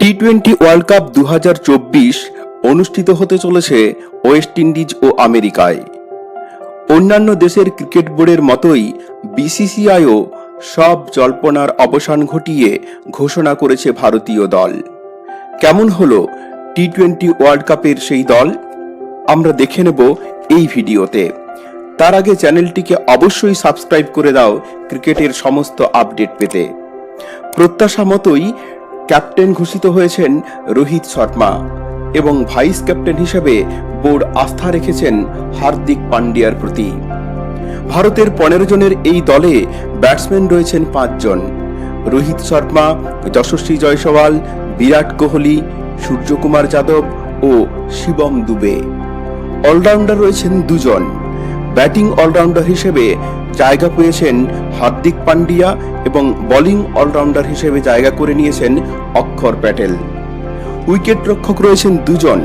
T twenty world cup দু হাজার চব্বিশ অনুষ্ঠিত হতে চলেছে ওয়েস্ট ইন্ডিজ ও আমেরিকায়। অন্যান্য দেশের ক্রিকেট বোর্ডের মতোই বিসিসিআইও সব জল্পনার অবসান ঘটিয়ে ঘোষণা করেছে ভারতীয় দল। কেমন হলো টি টোয়েন্টি ওয়ার্ল্ড কাপের সেই দল? আমরা দেখে নেব এই ভিডিওতে। তার আগে চ্যানেলটিকে অবশ্যই সাবস্ক্রাইব করে দাও ক্রিকেটের সমস্ত আপডেট পেতে। প্রত্যাশা মতোই ক্যাপ্টেন ঘোষিত হয়েছেন রোহিত শর্মা এবং ভাইস ক্যাপ্টেন হিসেবে বোর্ড আস্থা রেখেছেন হার্দিক পান্ডিয়ার প্রতি। ভারতের পনেরো জনের এই দলে ব্যাটসম্যান রয়েছেন পাঁচজন। রোহিত শর্মা, যশস্বী জয়সওয়াল, বিরাট কোহলি, সূর্যকুমার যাদব ও শিবম দুবে। অলরাউন্ডার রয়েছেন দুজন। ব্যাটিং অলরাউন্ডার হিসেবে জায়গা পেয়েছেন হার্দিক পান্ডিয়া এবং বোলিং অলরাউন্ডার হিসেবে জায়গা করে নিয়েছেন অক্ষর প্যাটেল। উইকেট রক্ষক রয়েছেন দুজন।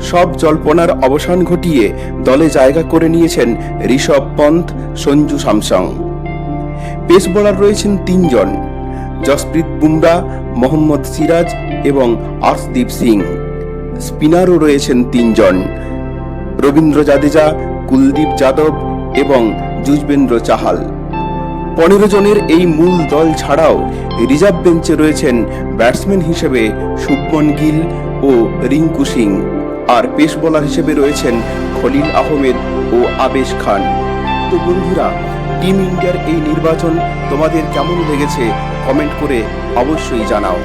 সব জল্পনার অবসান ঘটিয়ে দলে জায়গা করে নিয়েছেন Rishabh Pant, Sanju Samson. Pace bowler রয়েছেন তিনজন, জসপ্রীত বুমরা, মোহাম্মদ সিরাজ এবং আর্শদীপ সিং। স্পিনারও রয়েছেন তিনজন, রবীন্দ্র জাদেজা কুলদীপ যাদব এবং যুজবেন্দ্র চাহাল। পনেরো জনের এই মূল দল ছাড়াও রিজার্ভ বেঞ্চে রয়েছেন ব্যাটসম্যান হিসেবে শুভমন গিল ও রিঙ্কু সিং। আর পেস বোলার হিসেবে রয়েছেন খলিল আহমেদ ও আবেশ খান। তো বন্ধুরা, টিম ইন্ডিয়ার এই নির্বাচন তোমাদের কেমন লেগেছে কমেন্ট করে অবশ্যই জানাও।